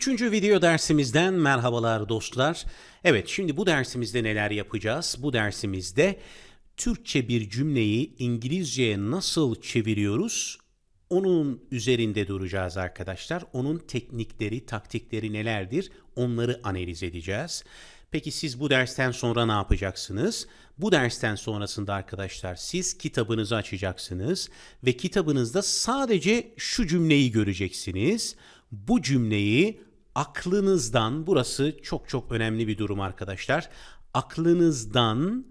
Üçüncü video dersimizden merhabalar dostlar. Evet şimdi bu dersimizde neler yapacağız? Bu dersimizde Türkçe bir cümleyi İngilizceye nasıl çeviriyoruz? Onun üzerinde duracağız arkadaşlar. Onun teknikleri, taktikleri nelerdir? Onları analiz edeceğiz. Peki siz bu dersten sonra ne yapacaksınız? Bu dersten sonrasında arkadaşlar siz kitabınızı açacaksınız ve kitabınızda sadece şu cümleyi göreceksiniz. Bu cümleyi aklınızdan, burası çok çok önemli bir durum arkadaşlar. Aklınızdan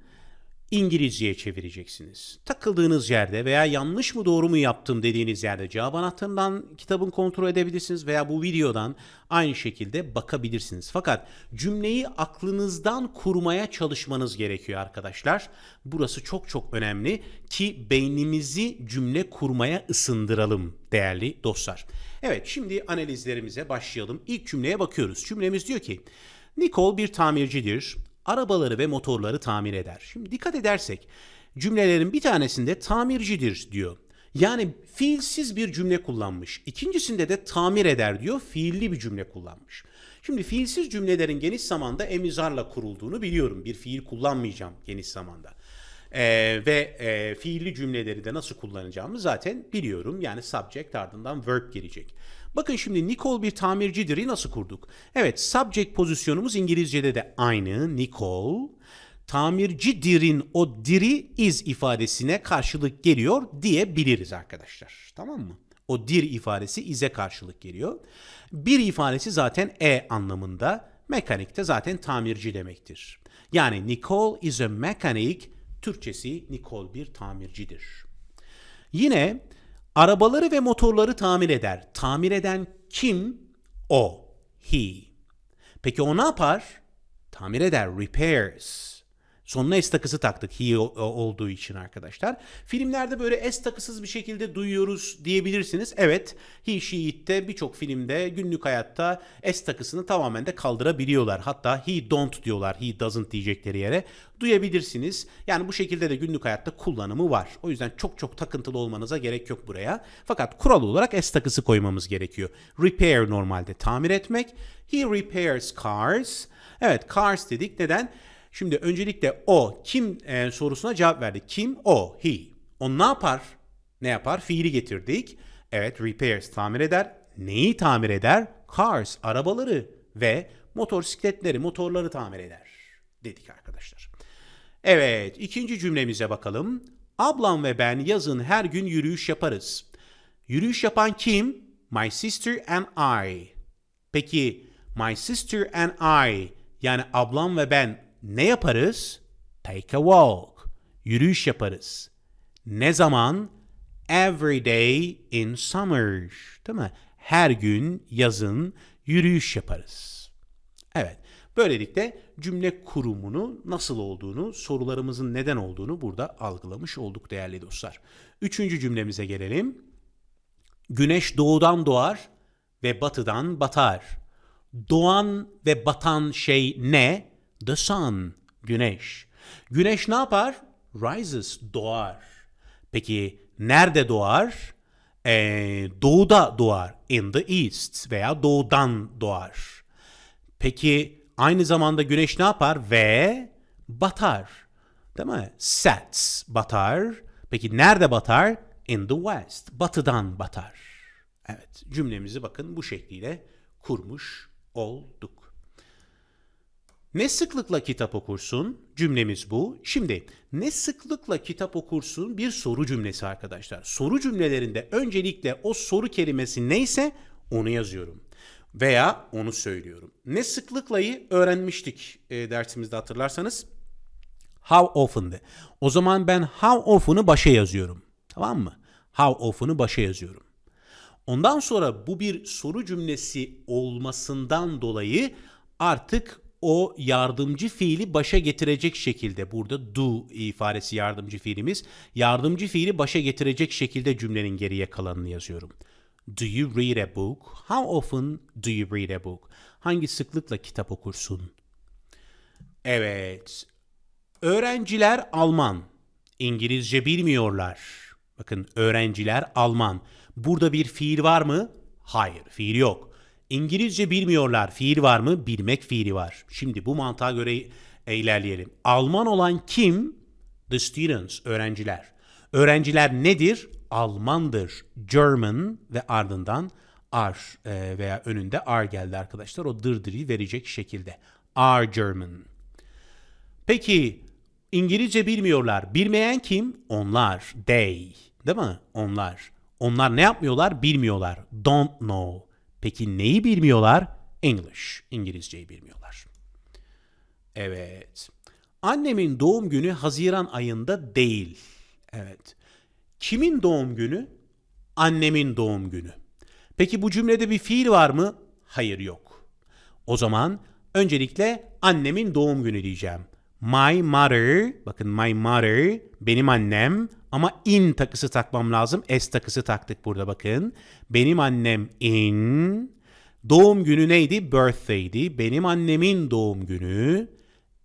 İngilizceye çevireceksiniz. Takıldığınız yerde veya yanlış mı doğru mu yaptım dediğiniz yerde cevap anahtarından kitabın kontrol edebilirsiniz veya bu videodan aynı şekilde bakabilirsiniz. Fakat cümleyi aklınızdan kurmaya çalışmanız gerekiyor arkadaşlar. Burası çok çok önemli ki beynimizi cümle kurmaya ısındıralım değerli dostlar. Evet şimdi analizlerimize başlayalım. İlk cümleye bakıyoruz. Cümlemiz diyor ki Nicole bir tamircidir arabaları ve motorları tamir eder. Şimdi dikkat edersek cümlelerin bir tanesinde tamircidir diyor. Yani fiilsiz bir cümle kullanmış. İkincisinde de tamir eder diyor. Fiilli bir cümle kullanmış. Şimdi fiilsiz cümlelerin geniş zamanda emizarla kurulduğunu biliyorum. Bir fiil kullanmayacağım geniş zamanda. Ee, ve e, fiilli cümleleri de nasıl kullanacağımı zaten biliyorum. Yani subject ardından verb gelecek. Bakın şimdi Nicole bir tamircidir'i nasıl kurduk? Evet subject pozisyonumuz İngilizce'de de aynı. Nicole tamircidir'in o diri is ifadesine karşılık geliyor diyebiliriz arkadaşlar. Tamam mı? O dir ifadesi is'e karşılık geliyor. Bir ifadesi zaten e anlamında. Mekanikte zaten tamirci demektir. Yani Nicole is a mechanic Türkçesi Nicole bir tamircidir. Yine arabaları ve motorları tamir eder. Tamir eden kim? O. He. Peki o ne yapar? Tamir eder. Repairs. Sonuna S takısı taktık he olduğu için arkadaşlar. Filmlerde böyle S takısız bir şekilde duyuyoruz diyebilirsiniz. Evet he, she, it'te birçok filmde günlük hayatta S takısını tamamen de kaldırabiliyorlar. Hatta he don't diyorlar he doesn't diyecekleri yere. Duyabilirsiniz. Yani bu şekilde de günlük hayatta kullanımı var. O yüzden çok çok takıntılı olmanıza gerek yok buraya. Fakat kural olarak S takısı koymamız gerekiyor. Repair normalde tamir etmek. He repairs cars. Evet cars dedik. Neden? Şimdi öncelikle o kim e, sorusuna cevap verdik. Kim? O, he. O ne yapar? Ne yapar? Fiili getirdik. Evet, repairs tamir eder. Neyi tamir eder? Cars, arabaları ve motosikletleri, motorları tamir eder. Dedik arkadaşlar. Evet, ikinci cümlemize bakalım. Ablam ve ben yazın her gün yürüyüş yaparız. Yürüyüş yapan kim? My sister and I. Peki, my sister and I yani ablam ve ben ne yaparız? Take a walk. Yürüyüş yaparız. Ne zaman? Every day in summer. Değil mi? Her gün yazın yürüyüş yaparız. Evet. Böylelikle cümle kurumunu nasıl olduğunu, sorularımızın neden olduğunu burada algılamış olduk değerli dostlar. Üçüncü cümlemize gelelim. Güneş doğudan doğar ve batıdan batar. Doğan ve batan şey ne? The sun, güneş. Güneş ne yapar? Rises, doğar. Peki nerede doğar? Ee, doğuda doğar. In the east veya doğudan doğar. Peki aynı zamanda güneş ne yapar? Ve batar. Değil mi? Sets, batar. Peki nerede batar? In the west, batıdan batar. Evet, cümlemizi bakın bu şekliyle kurmuş olduk. Ne sıklıkla kitap okursun? Cümlemiz bu. Şimdi ne sıklıkla kitap okursun bir soru cümlesi arkadaşlar. Soru cümlelerinde öncelikle o soru kelimesi neyse onu yazıyorum. Veya onu söylüyorum. Ne sıklıklayı öğrenmiştik e, dersimizde hatırlarsanız. How often'dı. O zaman ben how often'ı başa yazıyorum. Tamam mı? How often'ı başa yazıyorum. Ondan sonra bu bir soru cümlesi olmasından dolayı artık o yardımcı fiili başa getirecek şekilde burada do ifadesi yardımcı fiilimiz. Yardımcı fiili başa getirecek şekilde cümlenin geriye kalanını yazıyorum. Do you read a book? How often do you read a book? Hangi sıklıkla kitap okursun? Evet. Öğrenciler Alman. İngilizce bilmiyorlar. Bakın öğrenciler Alman. Burada bir fiil var mı? Hayır, fiil yok. İngilizce bilmiyorlar. Fiil var mı? Bilmek fiili var. Şimdi bu mantığa göre ilerleyelim. Alman olan kim? The students, öğrenciler. Öğrenciler nedir? Almandır. German ve ardından are e, veya önünde are geldi arkadaşlar. O dırdırı verecek şekilde. Are German. Peki İngilizce bilmiyorlar. Bilmeyen kim? Onlar. They. Değil mi? Onlar. Onlar ne yapmıyorlar? Bilmiyorlar. Don't know. Peki neyi bilmiyorlar? English. İngilizceyi bilmiyorlar. Evet. Annemin doğum günü Haziran ayında değil. Evet. Kimin doğum günü? Annemin doğum günü. Peki bu cümlede bir fiil var mı? Hayır yok. O zaman öncelikle annemin doğum günü diyeceğim. My mother, bakın my mother, benim annem ama in takısı takmam lazım. S takısı taktık burada bakın. Benim annem in. Doğum günü neydi? Birthday'di. Benim annemin doğum günü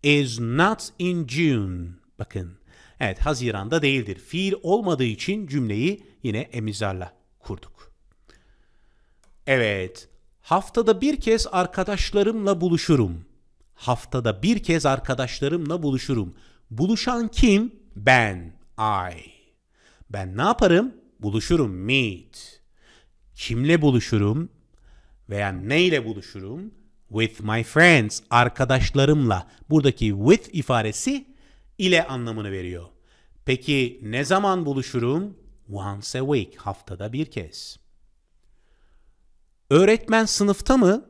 is not in June. Bakın. Evet Haziran'da değildir. Fiil olmadığı için cümleyi yine emizarla kurduk. Evet. Haftada bir kez arkadaşlarımla buluşurum. Haftada bir kez arkadaşlarımla buluşurum. Buluşan kim? Ben. I. Ben ne yaparım? Buluşurum. Meet. Kimle buluşurum? Veya neyle buluşurum? With my friends. Arkadaşlarımla. Buradaki with ifadesi ile anlamını veriyor. Peki ne zaman buluşurum? Once a week. Haftada bir kez. Öğretmen sınıfta mı?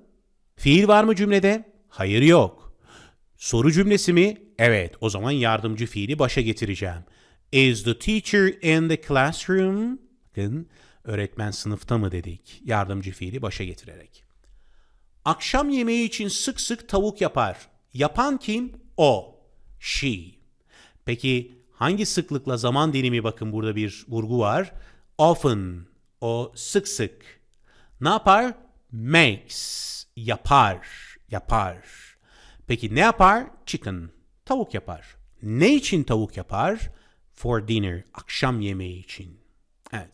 Fiil var mı cümlede? Hayır yok. Soru cümlesi mi? Evet. O zaman yardımcı fiili başa getireceğim. Is the teacher in the classroom? Bakın öğretmen sınıfta mı dedik. Yardımcı fiili başa getirerek. Akşam yemeği için sık sık tavuk yapar. Yapan kim? O. She. Peki hangi sıklıkla zaman dilimi bakın burada bir vurgu var. Often. O sık sık. Ne yapar? Makes. Yapar. Yapar. Peki ne yapar? Chicken. Tavuk yapar. Ne için tavuk yapar? For dinner. Akşam yemeği için. Evet.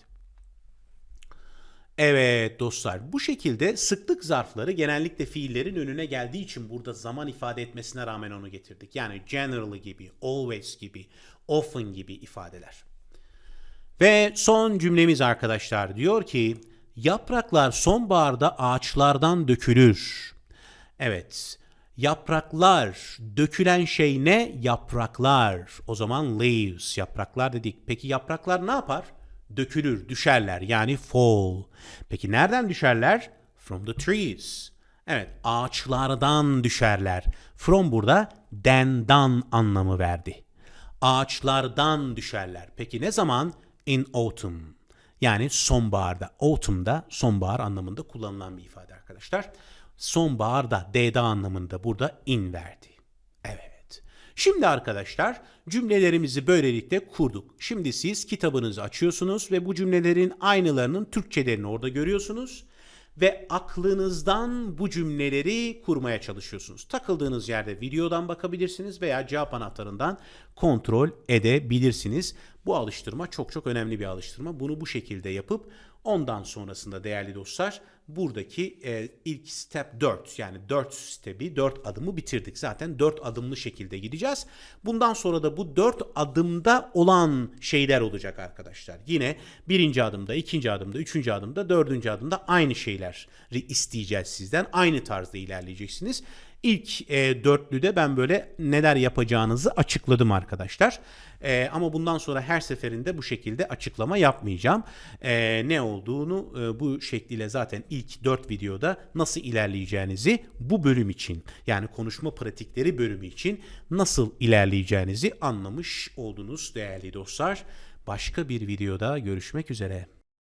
Evet dostlar bu şekilde sıklık zarfları genellikle fiillerin önüne geldiği için burada zaman ifade etmesine rağmen onu getirdik. Yani generally gibi, always gibi, often gibi ifadeler. Ve son cümlemiz arkadaşlar diyor ki yapraklar sonbaharda ağaçlardan dökülür. Evet yapraklar dökülen şey ne? Yapraklar. O zaman leaves yapraklar dedik. Peki yapraklar ne yapar? Dökülür, düşerler yani fall. Peki nereden düşerler? From the trees. Evet ağaçlardan düşerler. From burada dendan anlamı verdi. Ağaçlardan düşerler. Peki ne zaman? In autumn. Yani sonbaharda. Autumn'da sonbahar anlamında kullanılan bir ifade arkadaşlar. Sonbaharda D'da anlamında burada in verdi. Evet. Şimdi arkadaşlar cümlelerimizi böylelikle kurduk. Şimdi siz kitabınızı açıyorsunuz ve bu cümlelerin aynılarının Türkçelerini orada görüyorsunuz ve aklınızdan bu cümleleri kurmaya çalışıyorsunuz. Takıldığınız yerde videodan bakabilirsiniz veya cevap anahtarından kontrol edebilirsiniz. Bu alıştırma çok çok önemli bir alıştırma. Bunu bu şekilde yapıp ondan sonrasında değerli dostlar buradaki e, ilk step 4 yani 4 stepi 4 adımı bitirdik. Zaten 4 adımlı şekilde gideceğiz. Bundan sonra da bu 4 adımda olan şeyler olacak arkadaşlar. Yine birinci adımda, ikinci adımda, üçüncü adımda, dördüncü adımda aynı şeyleri isteyeceğiz sizden. Aynı tarzda ilerleyeceksiniz. İlk e, dörtlüde ben böyle neler yapacağınızı açıkladım arkadaşlar. E, ama bundan sonra her seferinde bu şekilde açıklama yapmayacağım. E, ne olduğunu e, bu şekliyle zaten ilk dört videoda nasıl ilerleyeceğinizi bu bölüm için yani konuşma pratikleri bölümü için nasıl ilerleyeceğinizi anlamış oldunuz değerli dostlar. Başka bir videoda görüşmek üzere.